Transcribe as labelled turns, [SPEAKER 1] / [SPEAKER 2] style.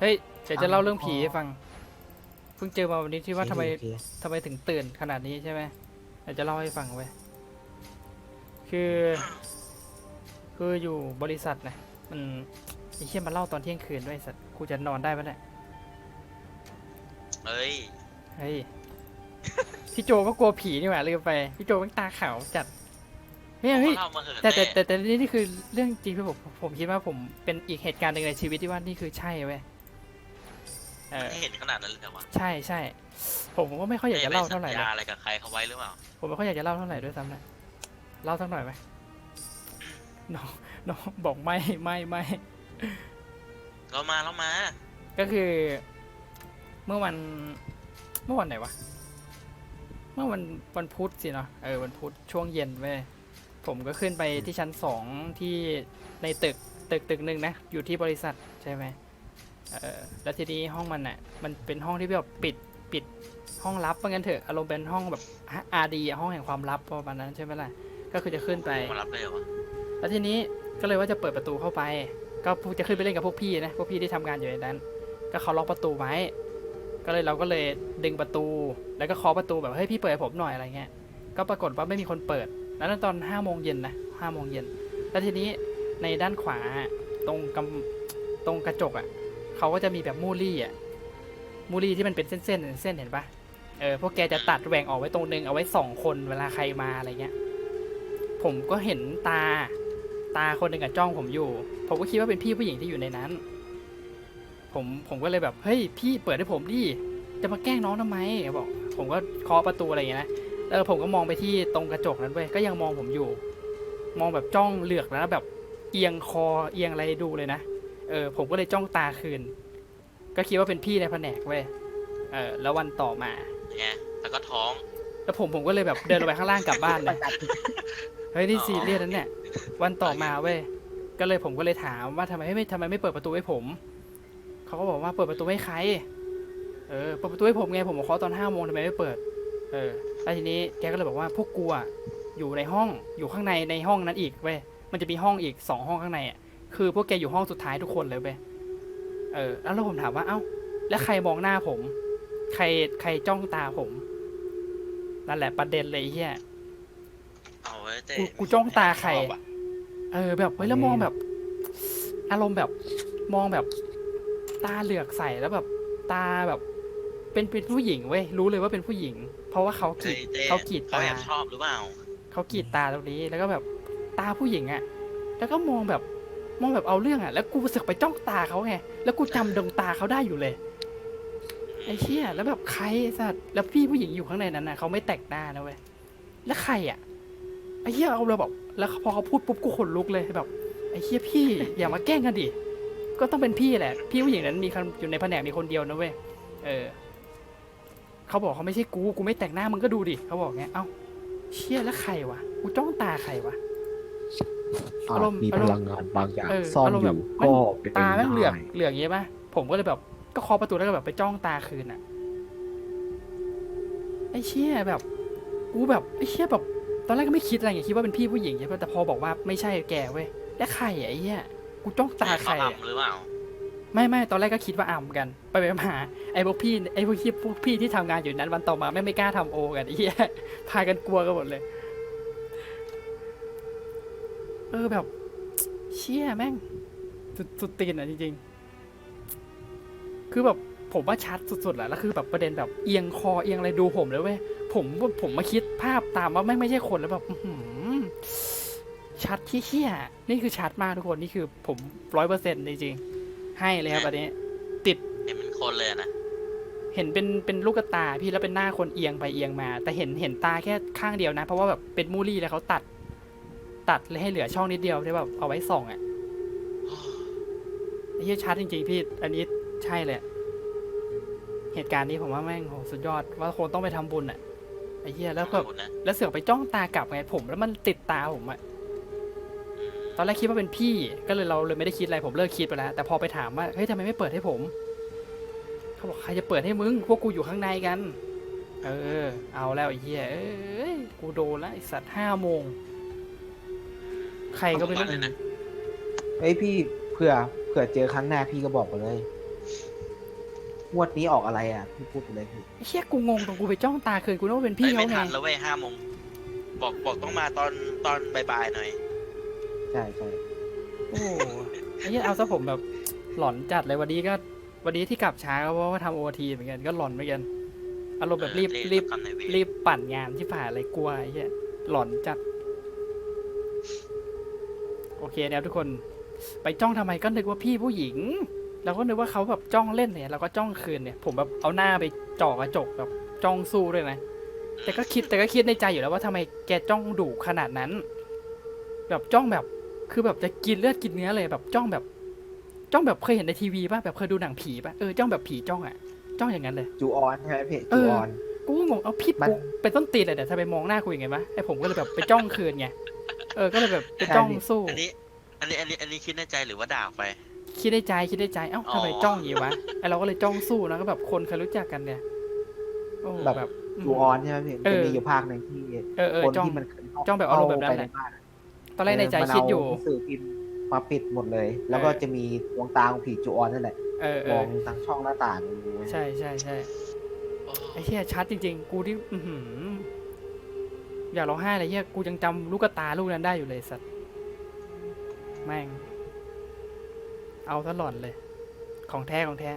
[SPEAKER 1] เฮ้ยเดี๋ยวจะเล่าเรื่องผีให้ฟัง เพิ่งเจอมาวันนี้ที่ว่าทำไม
[SPEAKER 2] โอเค
[SPEAKER 1] ทำไมถึงตื่นขนาดนี้ใช่ไหมเดี๋ยวจะเล่าให้ฟังไว้ยคือ คืออยู่บริษัทนะมันไอ้เชี่ยมาเล่าตอนเที่ยงคืนด้วยไอ้สัตว์กูจะนอนได้ปะเนี่ย
[SPEAKER 3] เอ้ย
[SPEAKER 1] เฮ้ยพี่โจก็กลัวผีนี่หว่าลืมไป พี่โจมันตาขาวจัด เนี่ยเฮ้ย
[SPEAKER 3] เล่ามาเหอะ
[SPEAKER 1] แต่แต่
[SPEAKER 3] ม่
[SPEAKER 1] แต่แต่นี่นี่คือเรื่องจริงที่ผมผมคิดว่าผมเป็นอีกเหตุการณ์หนึ่งในชีวิตที่ว่านี่คือใช่เว้ยเออ
[SPEAKER 3] ไม่เห็นขนาดนั้นเลยเหรอวะ
[SPEAKER 1] ใช่ใช่ผมก็ไม่ค่อยอยากจะเล่าเท่าไหร่
[SPEAKER 3] ม่
[SPEAKER 1] เลย
[SPEAKER 3] ด้สัญญอะไรกับใครเขาไว้หรือเปล่า
[SPEAKER 1] ผมไม่ค่อยอยากจะเล่าเท่าไหร่ด้วยซ้ำนะเล่าสักหน่อยไหมน้องน้องบอกไม่ไม่ไม่
[SPEAKER 3] เรามาเรามา
[SPEAKER 1] ก็คือ เมื่อวันเมื่อวันไหนวะ เมื่อวันวันพุธสิเนาะเออวันพุธช่วงเย็นเว้ย ผมก็ขึ้นไปที่ชั้นสองที่ในตึกตึกตึกหนึ่งนะ อยู่ที่บริษัทใช่ไหมเออแล้วทีนี้ห้องมันอะมันเป็นห้องที่แบบปิดปิดห้องลับว่างั้นเถอะอารมณ์เป็นห้องแบบอาร์ดีห้องแห่งความลับประมาณนั้นใช่ไหมล่ะก็คือจะขึ้นไป
[SPEAKER 3] มารับเลยเหรอวะ
[SPEAKER 1] แล้วทีนี้ก็เลยว่าจะเปิดประตูเข้าไป ก็จะขึ้นไปเล่นกับพวกพี่นะพวกพี่ที่ทำงานอยู่ในนั้น ก็เขาล็อกประตูไว้ ก็เลยเราก็เลยดึงประตู แล้วก็เคาะประตูแบบเฮ้ยพี่เปิดให้ผมหน่อยอะไรเงี้ยก็ปรากฏว่าไม่มีคนเปิด แล้วนั่นตอนห้าโมงเย็นนะห้าโมงเย็นแล้วทีนี้ในด้านขวาตรงกำตรงกระจกอะเขาก็จะมีแบบมูลี่อะมูลี่ที่มันเป็นเส้นๆเส้นเห็นปะเออพวกแกจะตัดแหว่งออกไว้ตรงนึงเอาไว้สองคนเวลาใครมาอะไรเงี้ย ผมก็เห็นตาตาคนหนึ่งอะจ้องผมอยู่ ผมก็คิดว่าเป็นพี่ผู้หญิงที่อยู่ในนั้น ผมผมก็เลยแบบเฮ้ยพี่เปิดให้ผมดิจะมาแกล้งน้องทำไมบอก ผมก็เคาะประตูอะไรอย่างเงี้ยนะ แล้วผมก็มองไปที่ตรงกระจกนั้นเว้ยก็ยังมองผมอยู่ มองแบบจ้องเหลือกแล้วแบบเอียงคอเอียงอะไรดูเลยนะเออผมก็เลยจ้องตาคืน ก็คิดว่าเป็นพี่ในแผนกเว้ยเออแล้ววันต่อมา
[SPEAKER 3] ไงแล้วก็ท้อง
[SPEAKER 1] แล้วผมผมก็เลยแบบเดินลงไปข้างล่างกลับบ้านเลยเฮ้ยนี่
[SPEAKER 3] อ๋อ
[SPEAKER 1] ซีเรียสนั่นเนี่ยวันต่อมาเว้ยก็เลยผมก็เลยถามว่าทำไมไม่ทำไมไม่เปิดประตูให้ผมเขาก็บอกว่าเปิดประตูให้ใคร เออเปิดประตูให้ผมไงผมมาเคาะตอนห้าโมงทำไมไม่เปิด เออ แล้วทีนี้แกก็เลยบอกว่าพวกกูอะอยู่ในห้องอยู่ข้างในในห้องนั้นอีกเว้ยมันจะมีห้องอีกสองห้องข้างในอะคือพวกแกอยู่ห้องสุดท้ายทุกคนเลยเว้ยเออ แล้วผมถามว่าเอ้า แล้วใครมองหน้าผม ใครใครจ้องตาผมนั่นแหละประเด็นเลยไอ้เฮีย
[SPEAKER 3] เอาไว้เจ๊
[SPEAKER 1] กูกูจ้องตาใคร
[SPEAKER 3] ชอบอะ
[SPEAKER 1] เออ แบบเฮ้ยแล้วมองแบบ อารมณ์แบบมองแบบ ตาเหลือกใสแล้วแบบ ตาแบบ เป็นเป็นผู้หญิงเว้ยรู้เลยว่าเป็นผู้หญิง เพราะว่าเขากรี
[SPEAKER 3] เฮ้
[SPEAKER 1] ด
[SPEAKER 3] ยเจ๊
[SPEAKER 1] เขากรีด
[SPEAKER 3] เขา
[SPEAKER 1] ตา
[SPEAKER 3] แอบชอบหรือเปล่า
[SPEAKER 1] เขากรีดตาตรงนี้แล้วก็แบบตาผู้หญิงอะแล้วก็มองแบบมองแบบเอาเรื่องอะแล้วกูรู้สึกไปจ้องตาเขาไงแล้วกูจำดวงตาเขาได้อยู่เลยไอ้เชี่ยแล้วแบบใครไอ้สัตว์แล้วพี่ผู้หญิงอยู่ข้างในนั้นนะเขาไม่แต่งหน้านะเว้ยแล้วใครอะไอ้เหี้ยเอาเราแบบแล้วพอเขาพูดปุ๊บกูขนลุกเลยแบบไอ้เหี้ยพี่อย่ามาแกล้งกันดิก็ต้องเป็นพี่แหละ พี่ผู้หญิงนั้นมีคนอยู่ในแผนกมีคนเดียวนะเว้ยเออ เขาบอกเขาไม่ใช่กู กูไม่แต่งหน้ามึงก็ดูดิเขาบอกเงี้ยเอ้าเชี่ยแล้วใครวะกูจ้องตาใครวะ
[SPEAKER 2] อา
[SPEAKER 1] อาร
[SPEAKER 2] จ
[SPEAKER 1] มณ์
[SPEAKER 2] มี
[SPEAKER 1] อา
[SPEAKER 2] พ
[SPEAKER 1] รมณ์
[SPEAKER 2] ลังงานบางอย่าง
[SPEAKER 1] เออ
[SPEAKER 2] ซ่อน
[SPEAKER 1] อารมณ์
[SPEAKER 2] อ
[SPEAKER 1] แบบ
[SPEAKER 2] ยู่
[SPEAKER 1] มัน
[SPEAKER 2] ก็เป็นไป
[SPEAKER 1] ตาแม่งเหลือก
[SPEAKER 2] ได้
[SPEAKER 1] เหลือกอย่างงี้ป่ะผมก็เลยแบบก็เคาะประตูแล้วก็แบบไปจ้องตาคืนอะไอ้เชี่ยแบบกูแบบไอ้เชี่ยแบบตอนแรกก็ไม่คิดอะไรไงคิดว่าเป็นพี่ผู้หญิงใช่ปะแต่พอบอกว่าไม่ใช่แกเว้ยแล้วใครอะไอ้เหี้ยกูจ้องตาใคร
[SPEAKER 3] เขา
[SPEAKER 1] อะ
[SPEAKER 3] อ่ำหรือเปล่า
[SPEAKER 1] ไม่ไม่ตอนแรกก็คิดว่าอ่ำกัน ไปไปมาไอ้พวกพี่ไอ้พวกพี่พวกพี่ที่ทำงานอยู่นั้นวันต่อมาไม่งไม่กล้าทำโอกันไอ้เหี้ยพากันกลัวกันหมดเลย เออแบบ เชี่ยแม่งสุดสุดตีนอะจริงๆ คือแบบผมว่าชัดสุดๆแหละแล้วคือแบบประเด็นแบบเอียงคอเอียงอะไรดูผมเลยเว้ยผมผมมาคิดภาพตามว่าไม่งไม่ใช่คนแล้วแบบชัดที่เชี่ยนี่คือชัดมากทุกคนนี่คือผมร้อยเปอร์เซ็นต์จริงๆ ให้เลยครับอันนี้
[SPEAKER 3] เห็นเป็นคนเลยอะนะ
[SPEAKER 1] เห็นเป็นเป็นลูกตาพี่แล้วเป็นหน้าคนเอียงไปเอียงมา แต่เห็นเห็นตาแค่ข้างเดียวนะ เพราะว่าแบบเป็นมูลี่แล้วเขาตัด ตัดเลยให้เหลือช่องนิดเดียวที่แบบเอาไว้ส่องอะ่ะไอ้เหี้ยชัดจริงๆพี่ อันนี้ใช่เลยอะเหตุการณ์นี้ผมว่าแม่งโหสุดยอดว่าคงต้องไปทำบุญอะ่ะไอ้เหี้ยแล้วแบบ
[SPEAKER 3] ขอบคุณนะ
[SPEAKER 1] แล้วเสือกไปจ้องตากลับไงผม แล้วมันติดตาผมอะ่ะ ตอนแรกคิดว่าเป็นพี่ ก็เลยเราเลยไม่ได้คิดอะไรผมเลิกคิดไปแล้ว แต่พอไปถามว่าเฮ้ยทำไมไม่เปิดให้ผม เขาบอกใครจะเปิดให้มึง พวกกูอยู่ข้างในกัน เออ เอาแล้วไอ้เหี้ยเอ้ยกูโดนแล้วไอ้สัตว์ห้าโมง ใครก็ไม่รู้
[SPEAKER 3] เลยนะ
[SPEAKER 2] เฮ้ยพี่เผื่อเผื่อผื่อเจอครั้งหน้าพี่ก็บอกมาเลยงวดนี้ออกอะไรอะพี่พูดไปเลยพี่
[SPEAKER 1] ไอ้เชี่ยกูงงตรงกูไปจ้องตาคืนกูนึกว่าเป็นพี่
[SPEAKER 3] เอ้ย
[SPEAKER 1] เขา
[SPEAKER 3] ไม่
[SPEAKER 1] ไง
[SPEAKER 3] ทันแล้วเว้ยห้าโมงบอกบอกต้องมาตอนตอนบ่ายๆหน่อย
[SPEAKER 2] ใช่ใช่
[SPEAKER 1] โอ้โหไอ้เหี้ยเอาซะผมแบบหลอนจัดเลยวันนี้ก็ วันนี้ที่กลับช้าก็เพราะว่าทำโอทีเหมือนกันก็หลอนเหมือนกันอารมณ์แบบรีบ
[SPEAKER 3] เออ
[SPEAKER 1] รีบ
[SPEAKER 3] เจ้ากรรมนายเวร
[SPEAKER 1] รีบปั่นงานที่ผ่านอะไรกลัวไอ้เหี้ยหลอนจัด โอเคนะครับทุกคนไปจ้องทำไมก็นึกว่าพี่ผู้หญิงเราก็นึกว่าเขาแบบจ้องเล่นเนี่ยเราก็จ้องคืนเนี่ย ผมแบบเอาหน้าไปจ่อกระจกแบบจ้องสู้ด้วยนะแต่ก็คิดแต่ก็คิดในใจอยู่แล้วว่าทำไมแกจ้องดุขนาดนั้น แบบจ้องแบบ คือแบบจะกินเลือดกินเนื้อเลยแบบจ้องแบบ จ้องแบบเคยเห็นในทีวีป่ะแบบเคยดูหนังผีป่ะเออจ้องแบบผีจ้องอะจ้องอย่างนั้นเลย
[SPEAKER 2] จูออนใช่ไหมพี่
[SPEAKER 1] เอ
[SPEAKER 2] จู
[SPEAKER 1] อ
[SPEAKER 2] ออน
[SPEAKER 1] กูก็งงเอาพี่
[SPEAKER 2] มัน
[SPEAKER 1] ปุ๊กเป็นต้นตีนเลยแต่ทำไมมองหน้ากูอย่างไงวะไอผมก็เลยแบบไปจ้องคืนไงเออก็เลยแบบไปจ้องสู้
[SPEAKER 3] อันนี้ อันนี้อันนี้อันนี้คิดในใจหรือว่าด่าออกไป
[SPEAKER 1] คิดในใจคิดในใจเอ้าทำไม
[SPEAKER 3] อ๋อ
[SPEAKER 1] จ้องอย่างงี้วะไอเราก็เลยจ้องสู้นะก็แบบคนเคยรู้จักกันเนี่ยโอ้แบบอืม
[SPEAKER 2] จูออนใช่ไหมพี่
[SPEAKER 1] เออ
[SPEAKER 2] จะมีอยู่ภาคหนึ่งที่
[SPEAKER 1] เออเออ
[SPEAKER 2] คน
[SPEAKER 1] จ้อง
[SPEAKER 2] ที่มันเคยเข้
[SPEAKER 1] จ้องแบบอารมณ์แบบนั้น
[SPEAKER 2] เข้
[SPEAKER 1] แห
[SPEAKER 2] ไป
[SPEAKER 1] ละ
[SPEAKER 2] ในบ้าน
[SPEAKER 1] ตอนแรกในใจ
[SPEAKER 2] เมัน
[SPEAKER 1] คิดอยู่
[SPEAKER 2] เาหนังสื่อพิมพ์มาปิดหมดเลย แล้วก็
[SPEAKER 1] เออ
[SPEAKER 2] จะมีดวงตาของผีจูออนนั่นแหละ
[SPEAKER 1] เออเอ
[SPEAKER 2] มอ
[SPEAKER 1] อง
[SPEAKER 2] ทางช่องหน้าต่างดู
[SPEAKER 1] ใช่ใช่ใช่
[SPEAKER 3] โอ้
[SPEAKER 1] ไอ้เหี้ยชัดจริง ๆ กูที่อือหืออยากร้องไห้เลยเหี้ยกูยังจำลูกตาลูกนั้นได้อยู่เลยสัตว์แม่ง เอาซะหล่อนเลย ของแท้ของแท้